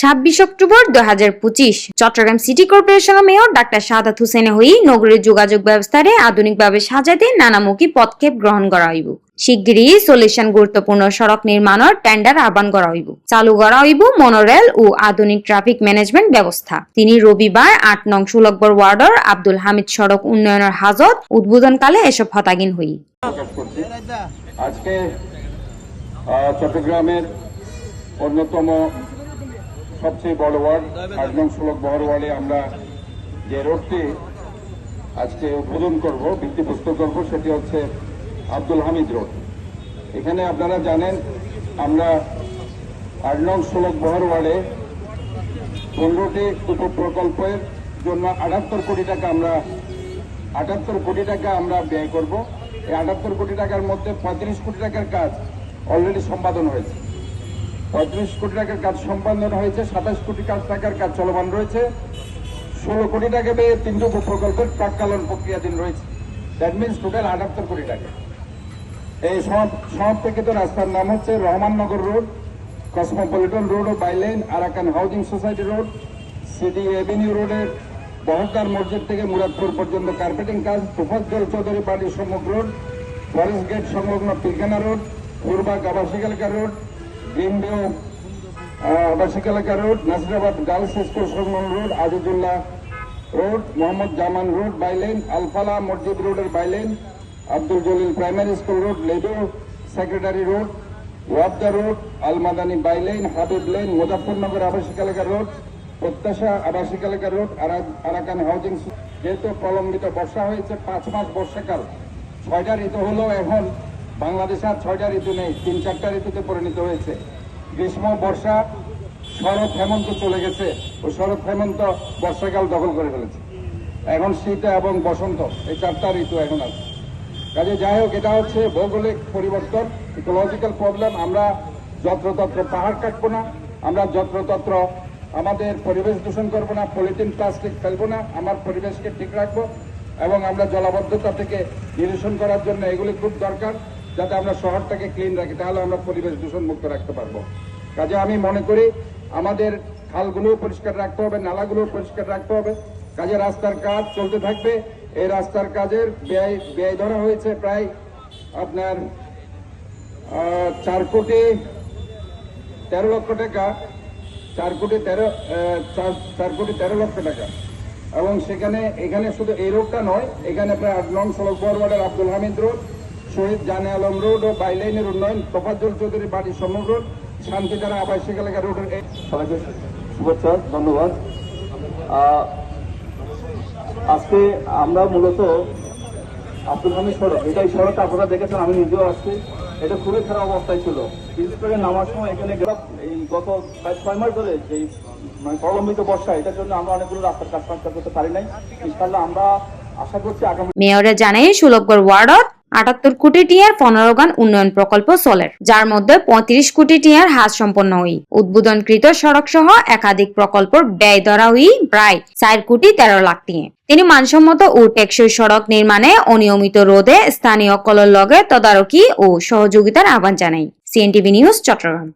ছাব্বিশ অক্টোবর দু হাজার পঁচিশ। চট্টগ্রাম সিটি কর্পোরেশনের মেয়র ডাক্তার সাদাত হুসেন হই নগরীর যোগাযোগ ব্যবস্থারে আধুনিকভাবে সাজাতে নানামুখী পদক্ষেপ গ্রহণ করা হইব। শিগগিরই সলিউশন গুরুত্বপূর্ণ সড়ক নির্মাণের টেন্ডার আহ্বান করা হইব। চালু করা হইব মনোরেল ও আধুনিক ট্রাফিক ম্যানেজমেন্ট ব্যবস্থা। তিনি রবিবার আট নং সুলকবর ওয়ার্ডর আব্দুল হামিদ সড়ক উন্নয়নের হাজত উদ্বোধনকালে এসব হতাগিন হই। আজকে চট্টগ্রামের অন্যতম সবচেয়ে বড় ওয়ার্ড আট নং ষোলক বহর ওয়ার্ডে আমরা যে রোডটি আজকে উদ্বোধন করব ভিত্তিপ্রস্তর করব, সেটি হচ্ছে আব্দুল হামিদ রোড। এখানে আপনারা জানেন, আমরা আট নং ষোলক বহর ওয়ার্ডে পনেরোটি উপপ্রকল্পের জন্য আটাত্তর কোটি টাকা আমরা, আটাত্তর কোটি টাকা আমরা ব্যয় করব। এই আটাত্তর কোটি টাকার মধ্যে পঁয়ত্রিশ কোটি টাকার কাজ অলরেডি সম্পাদন হয়েছে। পঁয়ত্রিশ কোটি টাকার কাজ সম্পাদন হয়েছে, সাতাশ কোটি টাকার কাজ চলমান রয়েছে। ষোলো কোটি টাকা পেয়ে তিনটি প্রকল্পের প্রাককালন প্রক্রিয়াধীন রয়েছে। দ্যাট মিনস টোটাল আটাত্তর কোটি টাকা। এই সমাপ- সমাপ্তিকৃত রাস্তার নাম হচ্ছে রহমাননগর রোড, কসমোপলিটন রোড ও bylane Arakan housing society road CD avenue রোডের বহরদার মসজিদ থেকে মুরাদপুর পর্যন্ত কার্পেটিং কাজ তুফাজ্জল চৌধুরী বাড়ি সম্মুখ রোড, ফরেস্ট গেট সংলগ্ন পিলখানা রোড পূর্বাগ আবাসিক এলাকা রোড গ্রিন ভিউ আবাসিক এলাকা রোড, নাসিরাবাদ গার্লস স্কুল সংলগ্ন road, Azizullah road, Mohammad Zaman road, bylane, Alfalah মসজিদ রোডের bylane, Abdul Jalil primary school road, Ledu secretary road, Wabda road, Almadani bylane, Habib lane Muzaffarnagar আবাসিক এলাকা রোড, প্রত্যাশা আবাসিক এলাকা রোড, আরা- আরাকান হাউজিং যেহেতু প্রলম্বিত বর্ষা হয়েছে, পাঁচ মাস বর্ষাকাল। ছয়টা ঋতু হলেও এখন বাংলাদেশে আর ছয়টা ঋতু নেই, তিন চারটা ঋতুতে পরিণত হয়েছে। গ্রীষ্ম, বর্ষা, শরৎ, হেমন্ত চলে গেছে ও শরৎ, হেমন্ত, বর্ষাকাল দখল করে ফেলেছে। এখন শীত এবং বসন্ত, এই চারটা ঋতু এখন আছে। কাজে যাই হোক, এটা হচ্ছে ভৌগোলিক পরিবর্তন ইকোলজিক্যাল প্রবলেম আমরা যত্রতত্র পাহাড় কাটবো না, আমরা যত্রতত্র আমাদের পরিবেশ দূষণ করব না, পলিথিন, প্লাস্টিক ফেলব না, আমার পরিবেশকে ঠিক রাখব এবং আমরা জলাবদ্ধতা থেকে নিরসন করার জন্য এগুলি খুব দরকার। যাতে আমরা শহরটাকে ক্লিন রাখি, তাহলে আমরা পরিবেশ দূষণ মুক্ত রাখতে পারব। কাজে আমি মনে করি, আমাদের খালগুলো পরিষ্কার রাখতে হবে নালাগুলো পরিষ্কার রাখতে হবে। কাজে রাস্তার কাজ চলতে থাকবে। এই রাস্তার কাজের ব্যয় ব্যয় ধরা হয়েছে প্রায় আপনার চার কোটি তেরো লক্ষ টাকা। চার কোটি তেরো চার- কোটি তেরো লক্ষ টাকা। এবং সেখানে, এখানে শুধু এই রোডটা নয়, এখানে প্রায় আট নং সড়ক বরবাডের আব্দুল হামিদ রোড। শহীদ জানে আলম রোড ও বাইলাইনের উন্নয়ন তোফাজ্জল চৌধুরী বাড়ি সমগ্র শান্তিধারা আবাসিক এলাকা রোডের শুভেচ্ছা, ধন্যবাদ। আজকে আমরা মূলত আব্দুল হামিদ সড়ক, এটাই এই সড়কটা আপনারা দেখেছেন, আমি নিজেও আসছি। এটা খুবই খারাপ অবস্থায় ছিল। বিশেষ করে নামার সময় এখানে এই গত প্রায় ছয় মাস ধরে যে মানে প্রলম্বিত বর্ষা, এটার জন্য আমরা অনেকগুলো রাস্তার কাজ করতে পারি নাই। ইনশাল্লাহ আমরা আশা করছি আগামী মেয়রে জানাই সুলভগড় ওয়ার্ডত আটাত্তর কোটি টিয়ার পনেরো গান উন্নয়ন প্রকল্প চলের যার মধ্যে পঁয়ত্রিশ কোটি টিয়ার হাজ সম্পন্ন হই। উদ্বোধনকৃত সড়ক সহ একাধিক প্রকল্পর ব্যয় ধরা হই প্রায় চার কোটি তেরো লাখ টিয়ে। তিনি মানসম্মত ও টেকসই সড়ক নির্মাণে অনিয়মিত রোধে স্থানীয় কলর লগে তদারকি ও সহযোগিতার আহ্বান জানাই। CNTV news, Chittagong.